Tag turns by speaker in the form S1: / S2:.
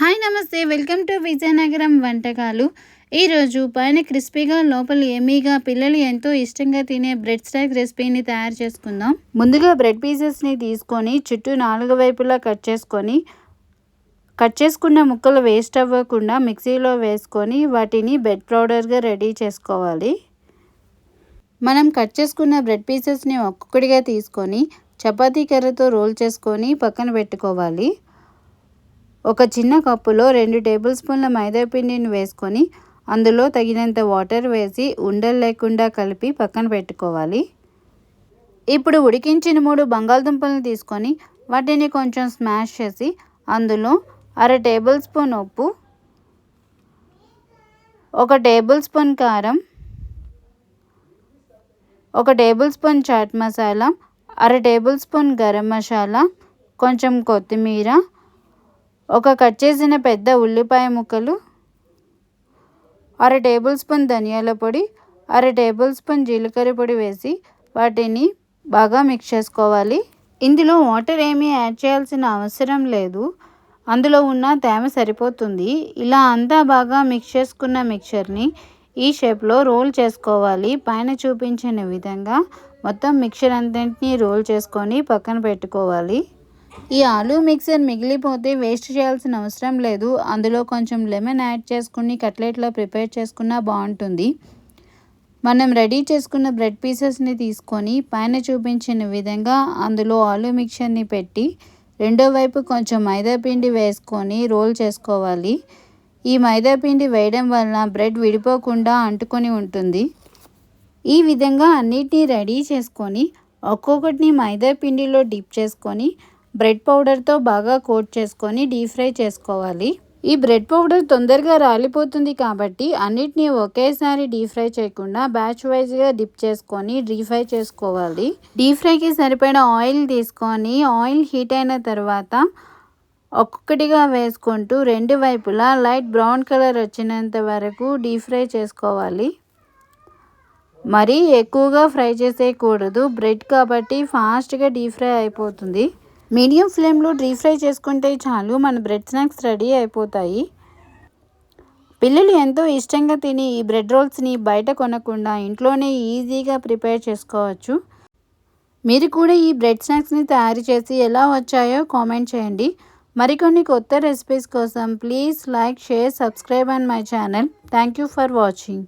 S1: Hi నమస్తే. Welcome to Vizianagaram వంటకాలు. ఈరోజు పైన క్రిస్పీగా లోపల ఎమీగా పిల్లలు ఎంతో ఇష్టంగా తినే బ్రెడ్ స్టాక్ రెసిపీని తయారు చేసుకుందాం. ముందుగా బ్రెడ్ పీసెస్ని తీసుకొని చుట్టూ నాలుగు వైపులా కట్ చేసుకొని కట్ చేసుకున్న ముక్కలు వేస్ట్ అవ్వకుండా మిక్సీలో వేసుకొని వాటిని బెడ్ పౌడర్గా రెడీ చేసుకోవాలి. మనం కట్ చేసుకున్న బ్రెడ్ పీసెస్ని ఒక్కొక్కటిగా తీసుకొని చపాతీ కర్రతో రోల్ చేసుకొని పక్కన పెట్టుకోవాలి. ఒక చిన్న కప్పులో రెండు టేబుల్ స్పూన్ల మైదా పిండిని వేసుకొని అందులో తగినంత వాటర్ వేసి ఉండలు లేకుండా కలిపి పక్కన పెట్టుకోవాలి. ఇప్పుడు ఉడికించిన మూడు బంగాళదుంపలను తీసుకొని వాటిని కొంచెం స్మాష్ చేసి అందులో అర టేబుల్ స్పూన్ ఉప్పు ఒక టేబుల్ స్పూన్ కారం ఒక టేబుల్ స్పూన్ చాట్ మసాలా అర టేబుల్ స్పూన్ గరం మసాలా కొంచెం కొత్తిమీర ఒక కట్ చేసిన పెద్ద ఉల్లిపాయ ముక్కలు అర టేబుల్ స్పూన్ ధనియాల పొడి అర టేబుల్ స్పూన్ జీలకర్ర పొడి వేసి వాటిని బాగా మిక్స్ చేసుకోవాలి. ఇందులో వాటర్ ఏమీ యాడ్ చేయాల్సిన అవసరం లేదు. అందులో ఉన్న తేమ సరిపోతుంది. ఇలా అంతా బాగా మిక్స్ చేసుకున్న మిక్చర్ని ఈ షేప్లో రోల్ చేసుకోవాలి. పైన చూపించిన విధంగా మొత్తం మిక్చర్ అంతటిని రోల్ చేసుకొని పక్కన పెట్టుకోవాలి. ఈ ఆలూ మిక్సర్ మిగిలిపోతే వేస్ట్ చేయాల్సిన అవసరం లేదు. అందులో కొంచెం లెమన్ యాడ్ చేసుకుని కట్లెట్లో ప్రిపేర్ చేసుకున్నా బాగుంటుంది. మనం రెడీ చేసుకున్న బ్రెడ్ పీసెస్ని తీసుకొని పైన చూపించిన విధంగా అందులో ఆలూ మిక్చర్ని పెట్టి రెండో వైపు కొంచెం మైదా పిండి వేసుకొని రోల్ చేసుకోవాలి. ఈ మైదా పిండి వేయడం వలన బ్రెడ్ విడిపోకుండా అంటుకొని ఉంటుంది. ఈ విధంగా అన్నిటినీ రెడీ చేసుకొని ఒక్కొక్కటిని మైదా పిండిలో డిప్ చేసుకొని బ్రెడ్ పౌడర్తో బాగా కోట్ చేసుకొని డీప్ ఫ్రై చేసుకోవాలి. ఈ బ్రెడ్ పౌడర్ తొందరగా రాలిపోతుంది కాబట్టి అన్నిటినీ ఒకేసారి డీప్ ఫ్రై చేయకుండా బ్యాచ్ వైజ్గా డిప్ చేసుకొని డీప్ ఫ్రై చేసుకోవాలి. డీప్ ఫ్రైకి సరిపడా ఆయిల్ తీసుకొని ఆయిల్ హీట్ అయిన తర్వాత ఒక్కొక్కటిగా వేసుకుంటూ రెండు వైపులా లైట్ బ్రౌన్ కలర్ వచ్చినంత వరకు డీప్ ఫ్రై చేసుకోవాలి. మరీ ఎక్కువగా ఫ్రై చేసేయకూడదు. బ్రెడ్ కాబట్టి ఫాస్ట్గా డీప్ ఫ్రై అయిపోతుంది. మీడియం ఫ్లేమ్లో డీప్ ఫ్రై చేసుకుంటే చాలు మన బ్రెడ్ స్నాక్స్ రెడీ అయిపోతాయి. పిల్లలు ఎంతో ఇష్టంగా తిని ఈ బ్రెడ్ రోల్స్ని బయట కొనకుండా ఇంట్లోనే ఈజీగా ప్రిపేర్ చేసుకోవచ్చు. మీరు కూడా ఈ బ్రెడ్ స్నాక్స్ని తయారు చేసి ఎలా వచ్చాయో కామెంట్ చేయండి. మరికొన్ని కొత్త రెసిపీస్ కోసం please like share subscribe and my channel. Thank you for watching.